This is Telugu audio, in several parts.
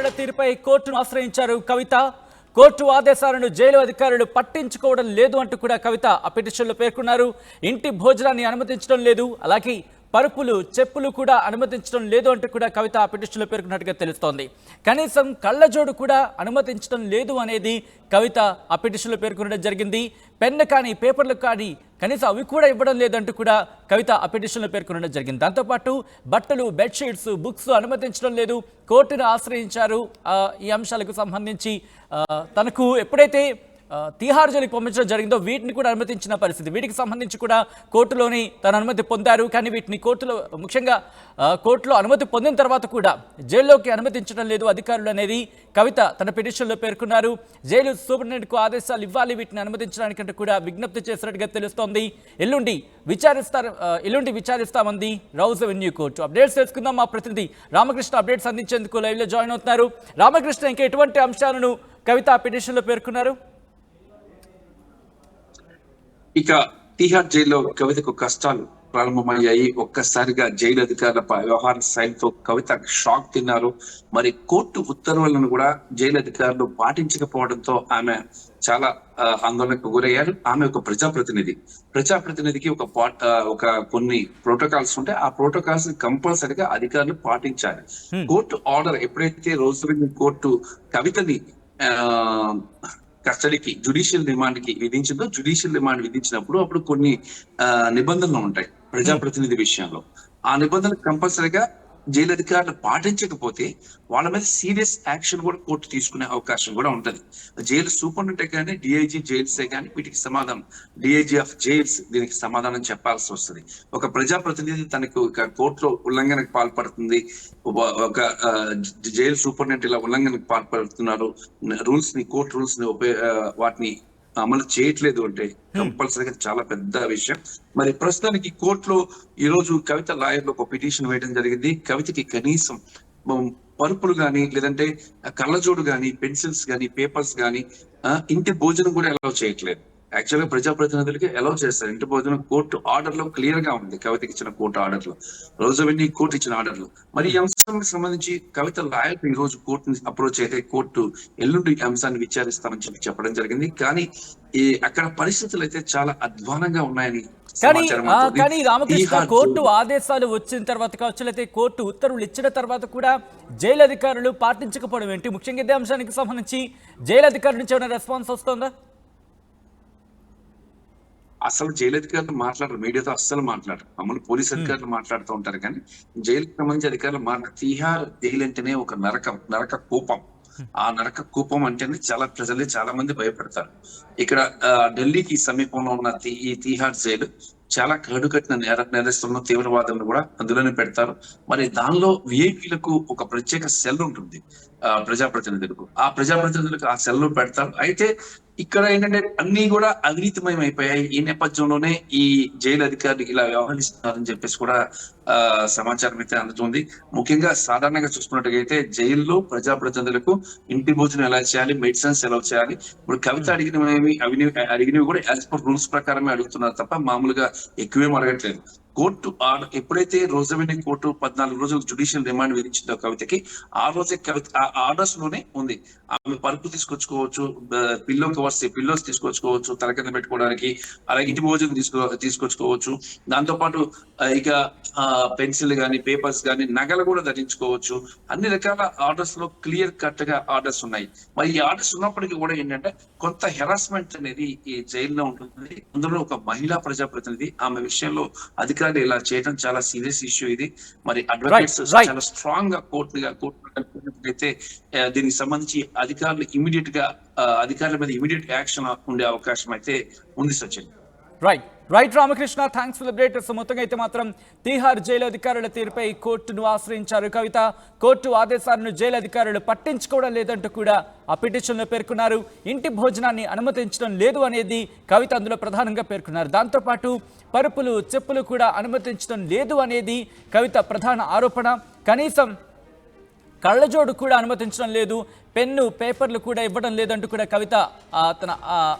అధికారుల తీరుపై కోర్టును ఆశ్రయించారు కవిత. కోర్టు ఆదేశాలను జైలు అధికారులు పట్టించుకోవడం లేదు అంటూ కూడా కవిత ఆ పిటిషన్లో పేర్కొన్నారు. ఇంటి భోజనాన్ని అనుమతించడం లేదు అలాగే పరుపులు చెప్పులు కూడా అనుమతించడం లేదు అంటూ కూడా కవిత ఆ పిటిషన్లో పేర్కొన్నట్టుగా తెలుస్తోంది. కనీసం కళ్ళజోడు కూడా అనుమతించడం లేదు అనేది కవిత ఆ పిటిషన్లో పేర్కొనడం జరిగింది. పెన్ను కానీ పేపర్లు కానీ కనీసం అవి కూడా ఇవ్వడం లేదంటూ కూడా కవిత ఆ పిటిషన్లో పేర్కొనడం జరిగింది. దాంతోపాటు బట్టలు బెడ్షీట్స్ బుక్స్ అనుమతించడం లేదు. కోర్టును ఆశ్రయించారు. ఈ అంశాలకు సంబంధించి తనకు ఎప్పుడైతే తీహార్ జైలుకి పంపించడం జరిగిందో వీటిని కూడా అనుమతించిన పరిస్థితి. వీటికి సంబంధించి కూడా కోర్టులోని తన అనుమతి పొందారు. కానీ వీటిని కోర్టులో ముఖ్యంగా కోర్టులో అనుమతి పొందిన తర్వాత కూడా జైల్లోకి అనుమతించడం లేదు. అధికారులు అనేది కవిత తన పిటిషన్లో పేర్కొన్నారు. జైలు సూపరింటెండెంట్కు ఆదేశాలు ఇవ్వాలి. వీటిని అనుమతించడానికంటే కూడా విజ్ఞప్తి చేసినట్టుగా తెలుస్తోంది. ఎల్లుండి విచారిస్తారు ఎల్లుండి విచారిస్తామంది రౌజ్ అవెన్యూ కోర్టు. అప్డేట్స్ తెలుసుకుందాం మా ప్రతినిధి రామకృష్ణ అప్డేట్స్ అందించేందుకు లైవ్లో జాయిన్ అవుతున్నారు. రామకృష్ణ ఇంకా ఎటువంటి అంశాలను కవిత పిటిషన్లో పేర్కొన్నారు? ఇక తీహార్ జైల్లో కవితకు కష్టాలు ప్రారంభమయ్యాయి. ఒక్కసారిగా జైలు అధికారుల వ్యవహార శైలితో కవిత షాక్ తిన్నారు. మరి కోర్టు ఉత్తర్వులను కూడా జైలు అధికారులు పాటించకపోవడంతో ఆమె చాలా ఆందోళనకు గురయ్యారు. ఆమె ఒక ప్రజాప్రతినిధి. ప్రజాప్రతినిధికి ఒక ఒక కొన్ని ప్రోటోకాల్స్ ఉంటే ఆ ప్రోటోకాల్స్ కంపల్సరిగా అధికారులు పాటించాలి. కోర్టు ఆర్డర్ ఎప్పుడైతే రోజు కోర్టు కవితని కస్టడీకి జుడిషియల్ రిమాండ్కి విధించిందో జుడిషియల్ రిమాండ్ విధించినప్పుడు అప్పుడు కొన్ని ఆ, నిబంధనలు ఉంటాయి ప్రజాప్రతినిధి విషయంలో. ఆ నిబంధనలు కంపల్సరిగా జైలు అధికారులు పాటించకపోతే వాళ్ళ మీద సీరియస్ యాక్షన్ కూడా కోర్టు తీసుకునే అవకాశం కూడా ఉంటుంది. జైలు సూపరింటెండెంట్ కానీ డిఐజీ జైల్సే కానీ వీటికి సమాధానం డిఐజీ ఆఫ్ జైల్స్ దీనికి సమాధానం చెప్పాల్సి వస్తుంది. ఒక ప్రజాప్రతినిధి తనకు ఒక కోర్టులో ఉల్లంఘనకు పాల్పడుతుంది ఒక- జైలు సూపరింటెండెంట్ ఇలా ఉల్లంఘనకు పాల్పడుతున్నారు రూల్స్ని కోర్టు రూల్స్ని ఉపయోగ వాటిని అమలు చేయట్లేదు అంటే కంపల్సరీగా చాలా పెద్ద విషయం. మరి ప్రస్తుతానికి కోర్టులో ఈ రోజు కవిత లాయర్లు ఒక పిటిషన్ వేయడం జరిగింది. కవితకి కనీసం పరుపులు గాని లేదంటే కళ్ళజోడు గాని పెన్సిల్స్ గాని పేపర్స్ గాని ఆ, ఇంటి భోజనం కూడా అలౌ చేయట్లేదు. యాక్చువల్గా ప్రజాప్రతినిధులకి అలౌ చేస్తారు. ఇంటి భోజనం కోర్టు ఆర్డర్లో క్లియర్గా ఉంది. కవితకి ఇచ్చిన కోర్టు ఆర్డర్లో రోజువన్నీ కోర్టు ఇచ్చిన ఆర్డర్లో మరి ఈ అంశానికి సంబంధించి కవిత లాయర్ ఈ రోజు కోర్టుని అప్రోచ్ అయితే కోర్టు ఎల్లుండి ఈ అంశాన్ని విచారిస్తామని చెప్పి చెప్పడం జరిగింది. కానీ ఈ అక్కడ పరిస్థితులు అయితే చాలా అధ్వానంగా ఉన్నాయని కానీ. కానీ రామకృష్ణ కోర్టు ఆదేశాలు వచ్చిన తర్వాత కావచ్చు లేకపోతే కోర్టు ఉత్తర్వులు ఇచ్చిన తర్వాత కూడా జైలు అధికారులు పాటించకపోవడం ఏంటి? ముఖ్యంగా ఇదే అంశానికి సంబంధించి జైలు అధికారుల నుంచి ఏమైనా రెస్పాన్స్ వస్తుందా? అసలు జైలు అధికారులు మాట్లాడరు మీడియాతో అస్సలు మాట్లాడరు. మామూలు పోలీస్ అధికారులు మాట్లాడుతూ ఉంటారు కానీ జైలుకి సంబంధించి అధికారులు మాట్లాడు తీహార్ జైలు అంటేనే ఒక నరకం నరక కూపం. ఆ నరక కూపం అంటేనే చాలా ప్రజలు చాలా మంది భయపడతారు. ఇక్కడ ఢిల్లీకి సమీపంలో ఉన్న ఈ తీహార్ జైలు చాలా కడుకట్టిన నేర నేరస్తులను తీవ్రవాదులను కూడా అందులోనే పెడతారు. మరి దానిలో విఐపీలకు ఒక ప్రత్యేక సెల్ ఉంటుంది ఆ ప్రజాప్రతినిధులకు. ఆ ప్రజాప్రతినిధులకు ఆ సెల్ పెడతారు. అయితే ఇక్కడ ఏంటంటే అన్ని కూడా అవినీతిమయం అయిపోయాయి. ఈ నేపథ్యంలోనే ఈ జైలు అధికారులు ఇలా వ్యవహరిస్తున్నారని చెప్పేసి కూడా ఆ సమాచారం అయితే అందుతుంది. ముఖ్యంగా సాధారణంగా చూసుకున్నట్టుగైతే జైల్లో ప్రజాప్రతినిధులకు ఇంటి భోజనం ఎలా చేయాలి మెడిసిన్స్ ఎలా చేయాలి? ఇప్పుడు కవిత అడిగినవి అవిని అడిగినవి కూడా యాజ్ పర్ రూల్స్ ప్రకారమే అడుగుతున్నారు తప్ప మామూలుగా ఎక్కువేం అడగట్లేదు. కోర్టు ఆర్డర్ ఎప్పుడైతే రోజువిని కోర్టు పద్నాలుగు రోజులు జుడిషియల్ రిమాండ్ విధించిందో కవితకి ఆ రోజే కవిత ఆ ఆర్డర్స్లోనే ఉంది. ఆమె పరుపు తీసుకొచ్చుకోవచ్చు పిల్లో కవర్స్ పిల్లోస్ తీసుకొచ్చుకోవచ్చు తల కింద పెట్టుకోవడానికి అలాగే ఇంటి భోజనం తీసుకో తీసుకొచ్చుకోవచ్చు. దాంతో పాటు ఆ, ఇక పెన్సిల్ కానీ పేపర్స్ కానీ నగలు కూడా ధరించుకోవచ్చు. అన్ని రకాల ఆర్డర్స్లో క్లియర్ కట్గా ఆర్డర్స్ ఉన్నాయి. మరి ఈ ఆర్డర్స్ ఉన్నప్పటికీ కూడా ఏంటంటే కొంత హెరాస్మెంట్ అనేది ఈ జైల్లో ఉంటుంది అందులో ఒక మహిళా ప్రజాప్రతినిధి ఆమె విషయంలో అధికారులు ఇలా చేయడం చాలా సీరియస్ ఇష్యూ ఇది. మరి అడ్వకేట్స్. చాలా స్ట్రాంగ్గా కోర్టుగా కోర్టు అయితే దీనికి సంబంధించి అధికారులు ఇమీడియట్గా అధికారుల మీద ఇమీడియట్ యాక్షన్ ఉండే అవకాశం అయితే ఉంది Sachin. Right right Ramakrishna thanks for the మొత్తంగా అయితే మాత్రం తీహార్ జైలు అధికారుల తీరుపై కోర్టును ఆశ్రయించారు. కవిత కోర్టు ఆదేశాలను జైలు అధికారులు పట్టించుకోవడం లేదంటూ కూడా ఆ పిటిషన్లో పేర్కొన్నారు. ఇంటి భోజనాన్ని అనుమతించడం లేదు అనేది కవిత అందులో ప్రధానంగా పేర్కొన్నారు. దాంతోపాటు పరుపులు చెప్పులు కూడా అనుమతించడం లేదు అనేది కవిత ప్రధాన ఆరోపణ. కనీసం కళ్ళజోడు కూడా అనుమతించడం లేదు పెన్ను పేపర్లు కూడా ఇవ్వడం లేదంటూ కూడా కవిత తన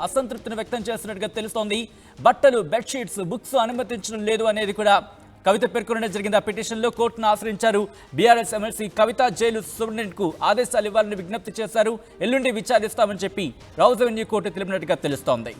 అసంతృప్తిని వ్యక్తం చేస్తున్నట్టుగా తెలుస్తోంది. బట్టలు బెడ్షీట్స్ బుక్స్ అనుమతించడం లేదు అనేది కూడా కవిత పేర్కొనడం జరిగింది. ఆ పిటిషన్లో కోర్టును ఆశ్రయించారు. బీఆర్ఎస్ ఎమ్మెల్సీ కవిత జైలు సూపరింటెండెంట్కు ఆదేశాలు ఇవ్వాలని విజ్ఞప్తి చేశారు. ఎల్లుండి విచారిస్తామని చెప్పి రౌజ్ అవెన్యూ కోర్టు తెలిపినట్టుగా తెలుస్తోంది.